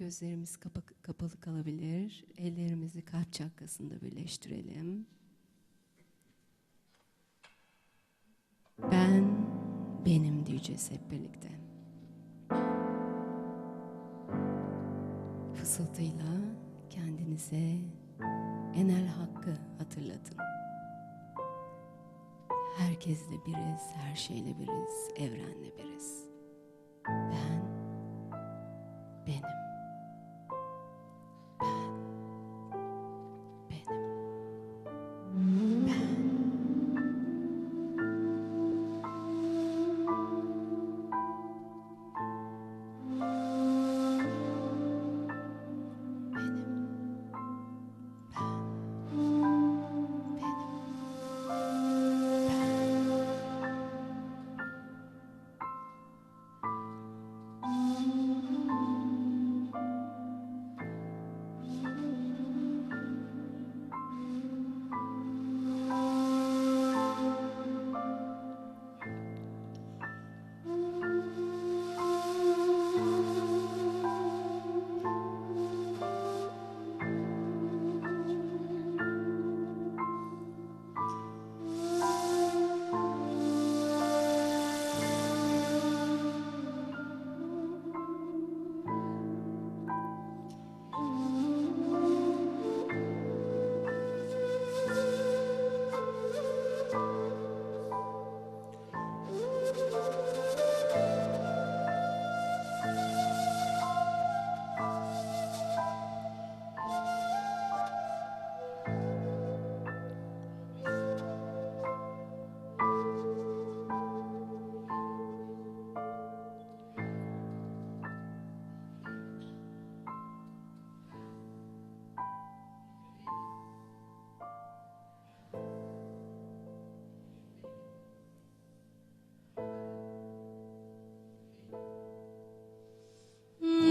Gözlerimiz kapa- kapalı kalabilir. Ellerimizi kalp çakrasında birleştirelim. Ben benim diyeceğiz hep birlikte. Fısıltıyla kendinize enel hakkı hatırlatın. Herkesle biriz, her şeyle biriz, evrenle biriz.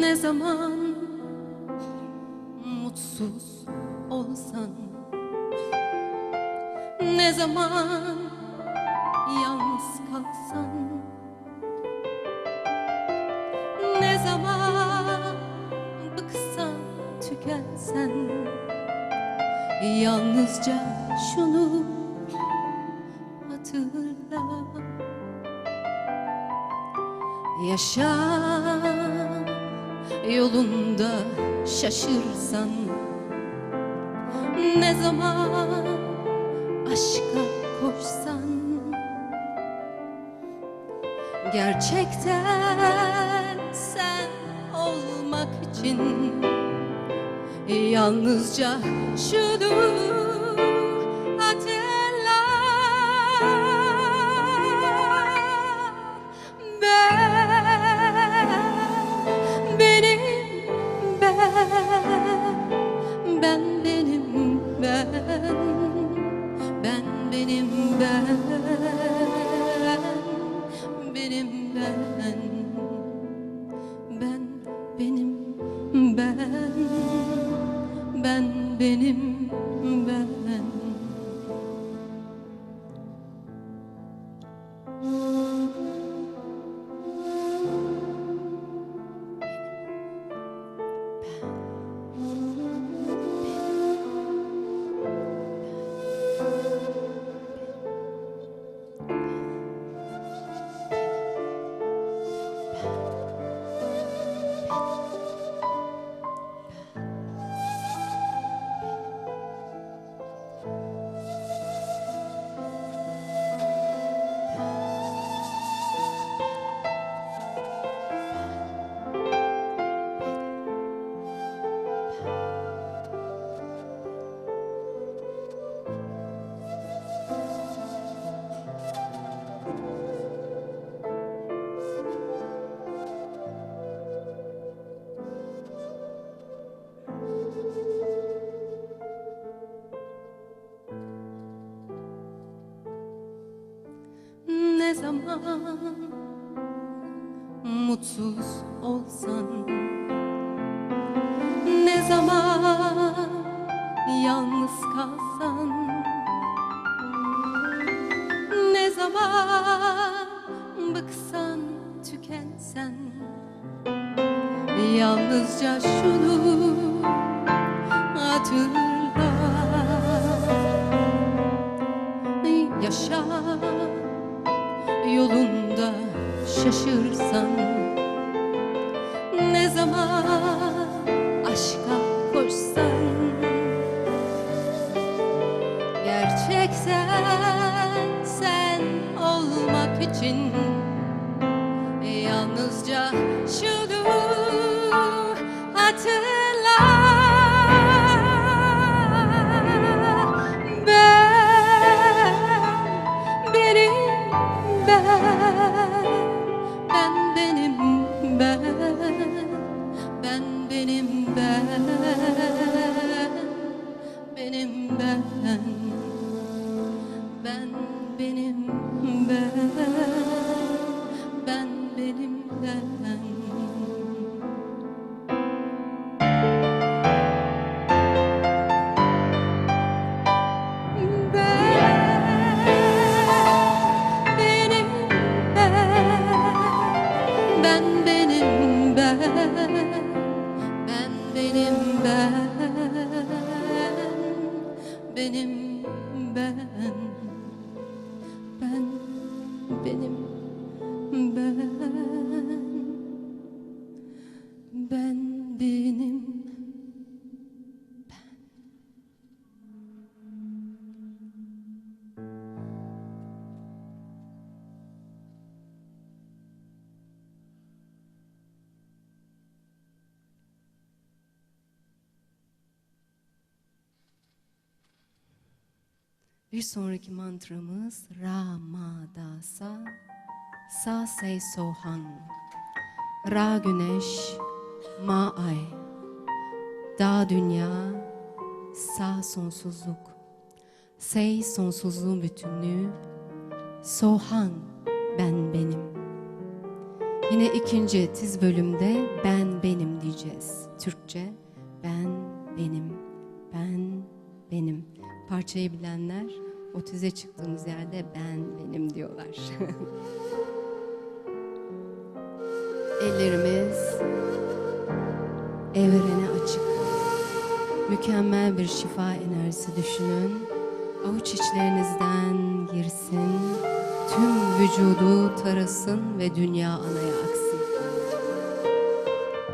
Ne zaman mutsuz olsan Ne zaman yalnız kalsan Ne zaman bıksan tükensen Yalnızca şunu hatırla. Yaşam yolunda şaşırsan Ne zaman aşka koşsan? Gerçekten sen olmak için Yalnızca şunu mutsuz olsan Ne zaman yalnız kalsan? Ne zaman bıksan tükensen? Yalnızca şunu hatırla. şaşırsan Ne zaman aşka koşsan Ben benim ben. Bir sonraki mantramız Ra Ma Da Sa Sa Se So Han Ra güneş ma ay. Dağ dünya, sağ sonsuzluk. Sey sonsuzluğun bütünlüğü, sohan ben benim. Yine ikinci tiz bölümde ben benim diyeceğiz. Türkçe ben benim, ben benim. Parçayı bilenler o tize çıktığımız yerde ben benim diyorlar. Ellerimiz evrene açık. Mükemmel bir şifa enerjisi düşünün. Avuç içlerinizden girsin. Tüm vücudu tarasın ve dünya anaya aksın.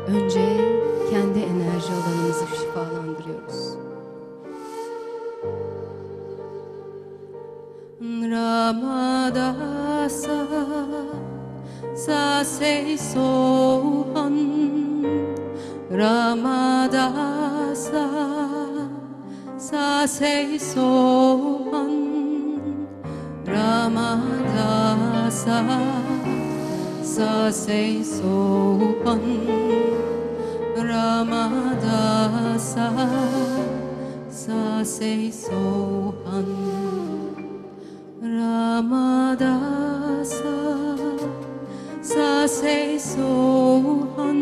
Önce kendi enerji alanımızı şifalandırıyoruz. sei sohan ramadasa sa sei sohan ramadasa sa sei sohan ramadasa sa sei sohan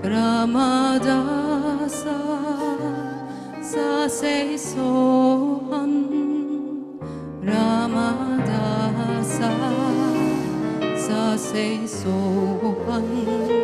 ramadasa Say so, honey.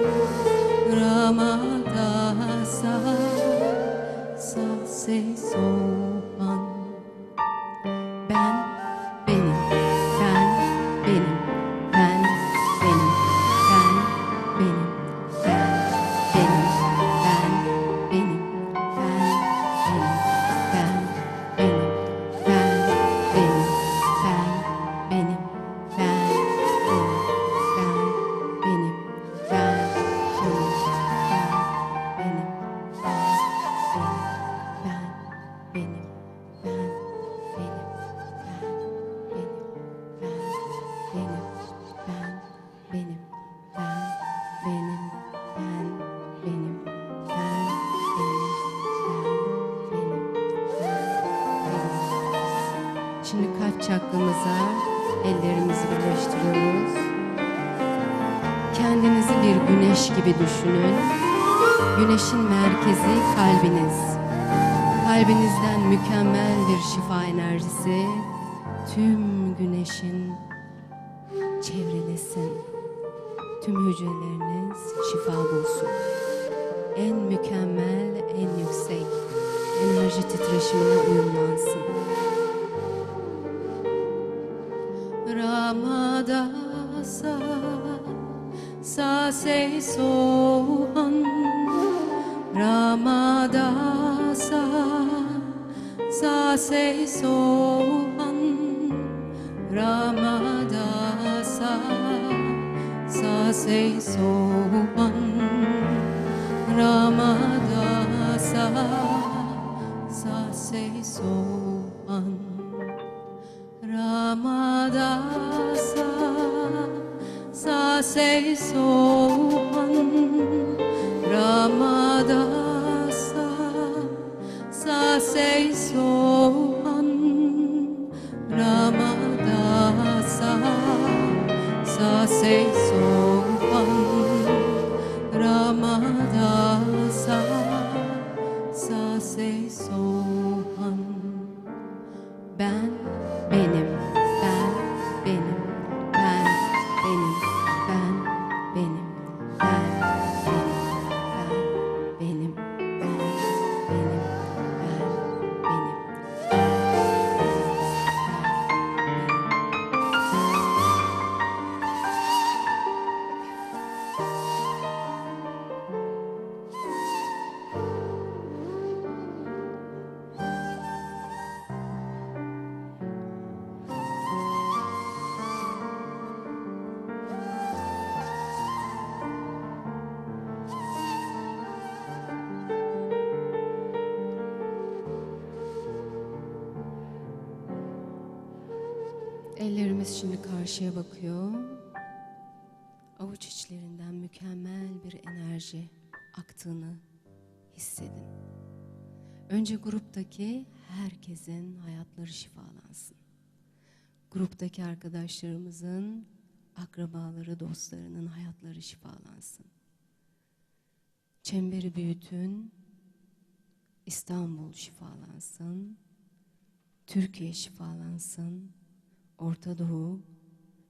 Çakramıza ellerimizi birleştiriyoruz. Kendinizi bir güneş gibi düşünün. Güneşin merkezi kalbiniz. Kalbinizden mükemmel bir şifa enerjisi tüm güneşin çevrelesin. Tüm hücreleriniz şifa bulsun. En mükemmel, en yüksek enerji titreşimine uyumlansın. ささせそうはんラマダささせそうはんラマダささせそうはんラマダささせそうはん Ramadasa, sa se so Ramadasa. Ellerimiz şimdi karşıya bakıyor. Avuç içlerinden mükemmel bir enerji aktığını hissedin. Önce gruptaki herkesin hayatları şifalansın. Gruptaki arkadaşlarımızın, akrabaları, dostlarının hayatları şifalansın. Çemberi büyütün, İstanbul şifalansın, Türkiye şifalansın, Orta Doğu,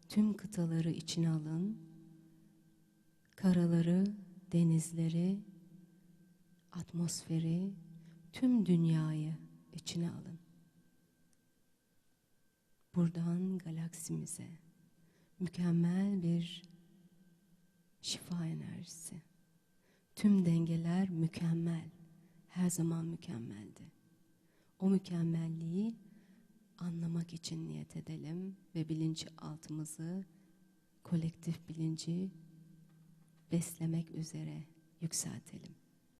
tüm kıtaları içine alın, karaları, denizleri, atmosferi, tüm dünyayı içine alın. Buradan galaksimize mükemmel bir şifa enerjisi. Tüm dengeler mükemmel, her zaman mükemmeldi. O mükemmelliği anlamak için niyet edelim ve bilinçaltımızı, kolektif bilinci beslemek üzere yükseltelim.